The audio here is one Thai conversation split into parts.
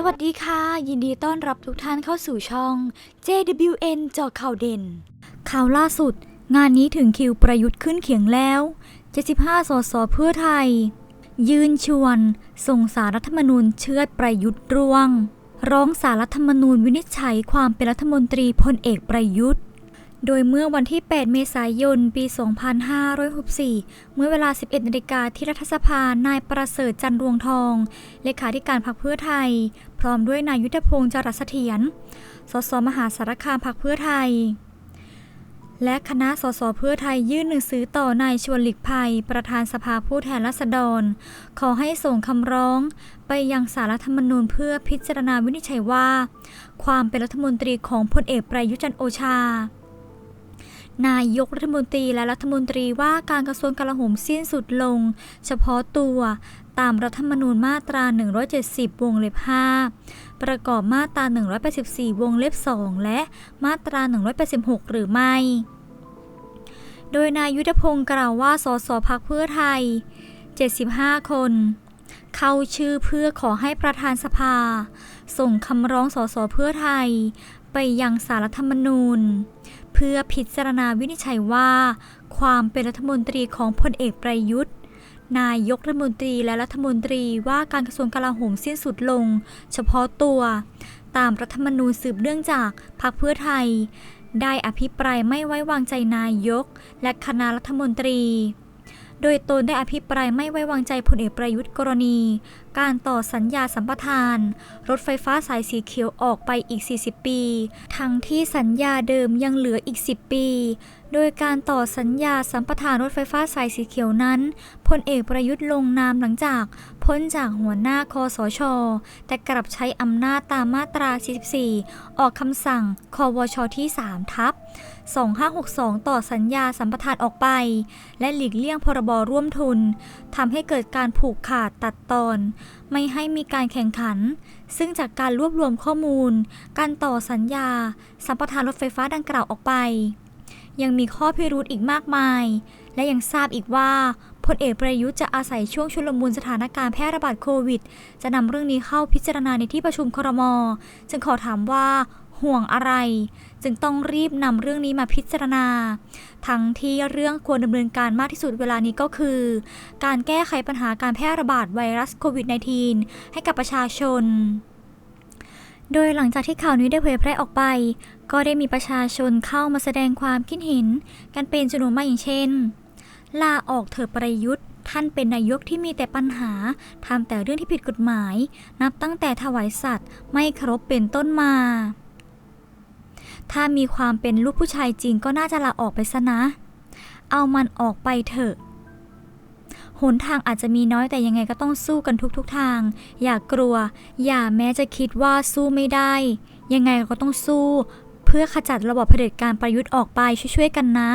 สวัสดีค่ะ ยินดีต้อนรับทุกท่านเข้าสู่ช่อง JWN จอข่าวเด่น ข่าวล่าสุด งานนี้ถึงคิวประยุทธ์ขึ้นเขียงแล้ว 75 สสเพื่อไทย ยืนชวน ส่งสารรัฐธรรมนูญเชือประยุทธ์ร่วง ร้องสารรัฐธรรมนูญวินิจฉัยความเป็นรัฐมนตรีพลเอกประยุทธ์ โดยเมื่อวันที่ 8 เมษายน ปี 2564 เมื่อเวลา 11นาฬิกาที่รัฐสภา นายประเสริฐจันรวงทอง เลขาธิการพรรคเพื่อไทย พร้อมด้วยนายยุทธพงศ์จรัสเถียร สสมหาสารคามพรรคเพื่อไทย และคณะสสเพื่อไทยยื่นหนังสือต่อนายชวนหลีกภัย ประธานสภาผู้แทนราษฎร ขอให้ส่งคำร้อง ไปยังสารรัฐธรรมนูญเพื่อพิจารณาวินิจฉัยว่า ความเป็นรัฐมนตรีของพลเอกประยุจันโอชา นายกรัฐมนตรีและรัฐมนตรีว่าการกระทรวงกลาโหมสิ้นสุดลง เฉพาะตัวตามรัฐธรรมนูญมาตรา 170 วงเล็บ 5 ประกอบมาตรา 184 วงเล็บ 2 และมาตรา 186 หรือไม่ โดยนายยุทธพงศ์กล่าวว่า สสพักเพื่อไทย 75 คน เข้าชื่อเพื่อขอให้ประธานสภา ส่งคำร้องสสเพื่อไทย ไปยังสารรัฐธรรมนูญ เพื่อพิจารณาวินิจฉัยว่า ความเป็นรัฐมนตรีของพลเอกประยุทธ์ นายกรัฐมนตรีและรัฐมนตรีว่าการกระทรวงกลาโหมสิ้นสุดลง เฉพาะตัว ตามรัฐธรรมนูญสืบเนื่องจากพรรคเพื่อไทย ได้อภิปรายไม่ไว้วางใจนายก และคณะรัฐมนตรี โดยตนได้อภิปรายไม่ไว้วางใจพลเอกประยุทธ์กรณี การต่อสัญญาสัมปทาน รถไฟฟ้าสายสีเขียวออกไปอีก 40 ปี ทั้งที่สัญญาเดิมยังเหลืออีก 10 ปี โดยการต่อสัญญาสัมปทานรถไฟฟ้าสายสีเขียวนั้นพลเอกประยุทธ์ลงนามหลังจาก พ้นจากหัวหน้าคอสช แต่กลับใช้อำนาจตามมาตรา 44 ออกคำสั่งคอวชที่ 3 ทับ 2562 ต่อสัญญาสัมปทานออกไป และหลีกเลี่ยงพรบร่วมทุนทำให้เกิดการผูกขาดตัดตอน ไม่ให้มีการแข่งขัน ซึ่งจากการรวบรวมข้อมูล การต่อสัญญา สัมปทานรถไฟฟ้าดังกล่าวออกไปยังมีข้อพิรุธอีกมากมาย และยังทราบอีกว่า พลเอกประยุทธ์จะอาศัยช่วงชุลมุนสถานการณ์แพร่ระบาดโควิด จะนำเรื่องนี้เข้าพิจารณาในที่ประชุมครม จึงขอถามว่าห่วงอะไร จึงต้องรีบนำเรื่องนี้มาพิจารณา ทั้งที่เรื่องควรดำเนินการมากที่สุดเวลานี้ก็คือ การแก้ไขปัญหาการแพร่ระบาดไวรัสโควิด -19 ให้กับประชาชน โดยหลังจากที่ข่าวนี้ได้เผยแพร่ออกไป ก็ได้มีประชาชนเข้ามาแสดงความคิดเห็น กันเป็นจำนวนมากอย่างเช่น ลาออกเถอะประยุทธ์ ท่านเป็นนายกที่มีแต่ปัญหาทำแต่เรื่องที่ผิดกฎหมาย นับตั้งแต่ถวายสัตว์ ไม่ครบเป็นต้นมา ถ้ามีความเป็นลูกผู้ชายจริงก็น่าจะลาออกไปซะนะ เอามันออกไปเถอะหนทางอาจจะมีน้อยแต่ยังไงก็ต้องสู้กันทุกๆทาง อย่ากลัว อย่าแม้จะคิดว่าสู้ไม่ได้ ยังไงก็ต้องสู้ เพื่อขจัดระบบเผด็จการประยุทธ์ออกไปช่วยๆกันนะ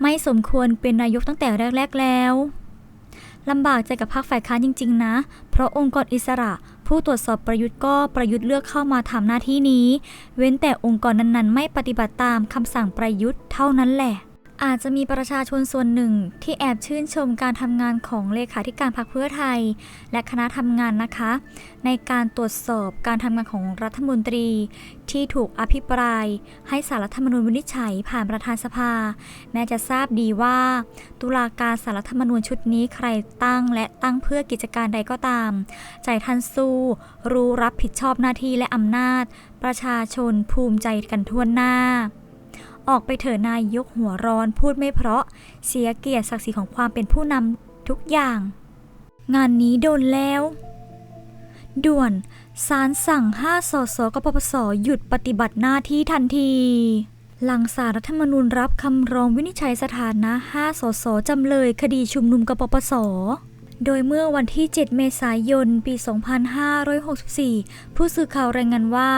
ไม่สมควรเป็นนายกตั้งแต่แรกๆแล้วลำบากใจกับพรรคฝ่ายค้านจริง ๆ นะ เพราะองค์กรอิสระ ผู้ตรวจสอบประยุทธ์ก็ประยุทธ์เลือกเข้ามาทำหน้าที่นี้ เว้นแต่องค์กรนั้นๆ ไม่ปฏิบัติตามคำสั่งประยุทธ์เท่านั้นแหละ อาจจะมีประชาชนส่วนหนึ่งที่แอบชื่นชมการทำงานของเลขาธิการพรรคเพื่อไทย และคณะทำงานนะคะ ในการตรวจสอบการทำงานของรัฐมนตรี ที่ถูกอภิปราย ให้สารรัฐธรรมนูญวินิจฉัยผ่านประธานสภา แม้จะทราบดีว่า ตุลาการสารรัฐธรรมนูญชุดนี้ใครตั้งและตั้งเพื่อกิจการใดก็ตาม ใจท่านสู้ รู้รับผิดชอบหน้าที่และอำนาจ ประชาชนภูมิใจกันทั่วหน้า ออกไปเถอะนายยกหัวร้อนพูดไม่เพราะ เสียเกียรติศักดิ์ศรีของความเป็นผู้นำทุกอย่าง งานนี้โดนแล้ว ด่วนศาลสั่ง5สสกปปสหยุดปฏิบัติหน้าที่ทันทีหลังสารรัฐธรรมนูญรับคำร้องวินิจฉัยสถานะ 5 สส จำเลยคดีชุมนุมกปปส โดยเมื่อวันที่ 7 เมษายน ปี 2564 ผู้สื่อข่าวรายงานว่า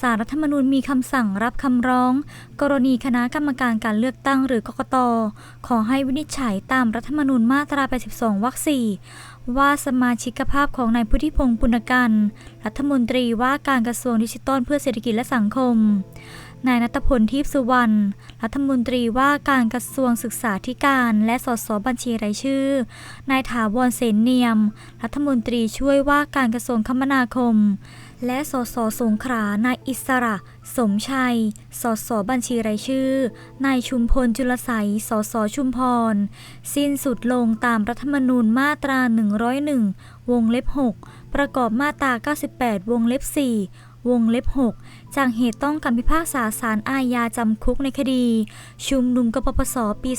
สารรัฐธรรมนูญมีคำสั่งรับคำร้อง กรณีคณะกรรมการการเลือกตั้งหรือกกต ขอให้วินิจฉัยตามรัฐธรรมนูญมาตรา 82 วรรค 4 ว่าสมาชิกภาพของนายพุทธิพงศ์ปุณกัน รัฐมนตรีว่าการกระทรวงดิจิทัลเพื่อเศรษฐกิจและสังคม นายนัทพลทิพสุวรรณ รัฐมนตรีว่าการกระทรวงศึกษาธิการ และสสบัญชีรายชื่อ นายถาวรเสนเนียม รัฐมนตรีช่วยว่าการกระทรวงคมนาคม และสสสงขลานายอิสระ สมชัย สสบัญชีรายชื่อ นายชุมพลจุลไสยสสชุมพร สิ้นสุดลงตามรัฐธรรมนูญมาตรา 101 วงเล็บ 6 ประกอบมาตรา 98 วงเล็บ 4 วงเล็บ 6 จากเหตุต้องคำพิพากษาศาลอาญาจำคุกในคดี ชุมนุมกปปส ปี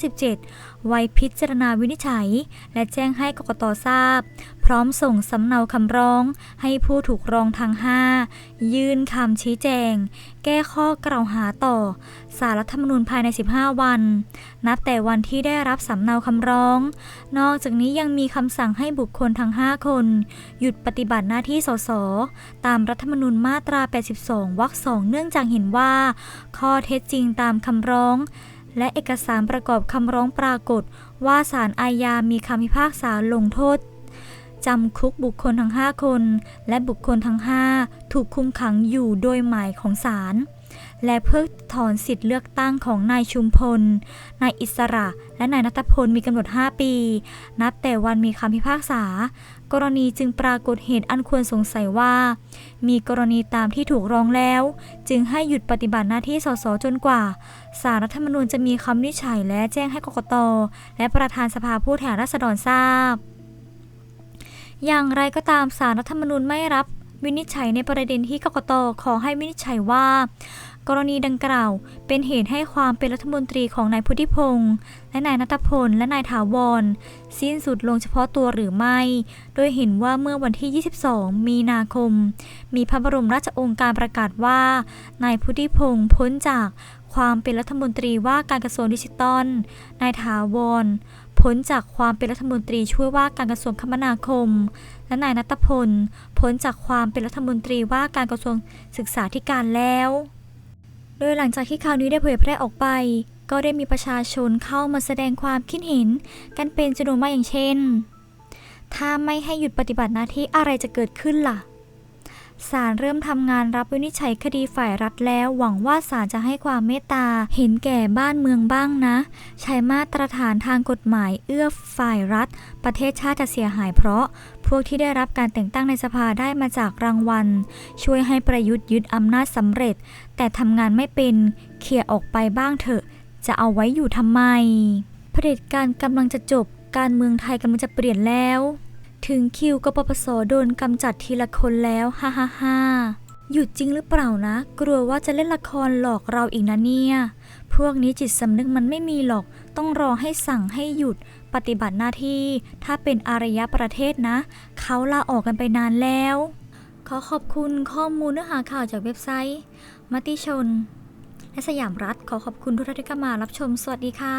2557 ไว้พิจารณาวินิจฉัย และแจ้งให้กกตทราบ พร้อมส่งสำเนาคำร้อง ให้ผู้ถูกร้องทั้ง5 ยื่นคำชี้แจง แก้ข้อกล่าวหาต่อสารรัฐธรรมนูญภายใน 15 วัน นับแต่วันที่ได้รับสำเนาคำร้อง นอกจากนี้ยังมีคำสั่งให้บุคคลทั้ง 5 คน หยุดปฏิบัติหน้าที่สส ตามรัฐธรรมนูญมาตรา 82 วรรคสองเนื่องจากเห็นว่า ข้อเท็จจริงตามคำร้อง และเอกสารประกอบคำร้องปรากฏ ว่าศาลอาญามีคำพิพากษาลงโทษจำคุกบุคคลทั้ง 5 คน และบุคคลทั้ง 5 ถูกคุมขังอยู่โดยหมายของศาล และเพิกถอนสิทธิ์เลือกตั้งของนายชุมพล นายอิสระ และนายนัทพลมีกำหนด 5 ปี นับแต่วันมีคำพิพากษา กรณีจึงปรากฏเหตุอันควรสงสัยว่า มีกรณีตามที่ถูกร้องแล้ว จึงให้หยุดปฏิบัติหน้าที่สสจนกว่าสารรัฐธรรมนูญจะมีคำวินิจฉัยและแจ้งให้กกต และประธานสภาผู้แทนราษฎรทราบอย่างไรก็ตามสารรัฐธรรมนูญไม่รับ วินิจฉัยในประเด็นที่กกตขอให้วินิจฉัยว่า กรณีดังกล่าว เป็นเหตุให้ความเป็นรัฐมนตรีของนายพุทธิพงษ์และนายนัทพลและนายถาวร สิ้นสุดลงเฉพาะตัวหรือไม่ โดยเห็นว่าเมื่อวันที่ 22 มีนาคม มีพระบรมราชโองการประกาศว่านายพุทธิพงษ์พ้นจากความเป็นรัฐมนตรีว่าการกระทรวงดิจิทัลนายถาวร พ้นจากความเป็นรัฐมนตรีช่วยว่าการกระทรวงคมนาคม และนายนัทพล พ้นจากความเป็นรัฐมนตรีว่าการกระทรวงศึกษาธิการแล้ว โดยหลังจากที่ข่าวนี้ได้เผยแพร่ออกไป ก็ได้มีประชาชนเข้ามาแสดงความคิดเห็น กันเป็นจำนวนมากอย่างเช่น ถ้าไม่ให้หยุดปฏิบัติหน้าที่อะไรจะเกิดขึ้นล่ะ ศาลเริ่มทำงานรับวินิจฉัยคดีฝ่ายรัฐแล้ว หวังว่าศาลจะให้ความเมตตา เห็นแก่บ้านเมืองบ้างนะ ใช้มาตรฐานทางกฎหมายเอื้อฝ่ายรัฐ ประเทศชาติจะเสียหายเพราะ พวกที่ได้รับการแต่งตั้งในสภาได้มาจากรางวัล ช่วยให้ประยุทธ์ยึดอำนาจสำเร็จ แต่ทำงานไม่เป็นเคลียร์ออกไปบ้างเถอะ จะเอาไว้อยู่ทำไมเผด็จการกำลังจะจบการเมืองไทยกำลังจะเปลี่ยนแล้ว ถึงคิวกปปสโดนกำจัดทีละคนแล้วฮ่าฮ่าฮ่าหยุดจริงหรือเปล่านะ กลัวว่าจะเล่นละครหลอกเราอีกนะเนี่ย พวกนี้จิตสำนึกมันไม่มีหรอก ต้องรอให้สั่งให้หยุดปฏิบัติหน้าที่ ถ้าเป็นอารยประเทศนะ เขาลาออกกันไปนานแล้ว ขอขอบคุณข้อมูลเนื้อหาข่าวจากเว็บไซต์ มติชน และสยามรัฐขอขอบคุณทุกท่านที่เข้ามารับชม สวัสดีค่ะ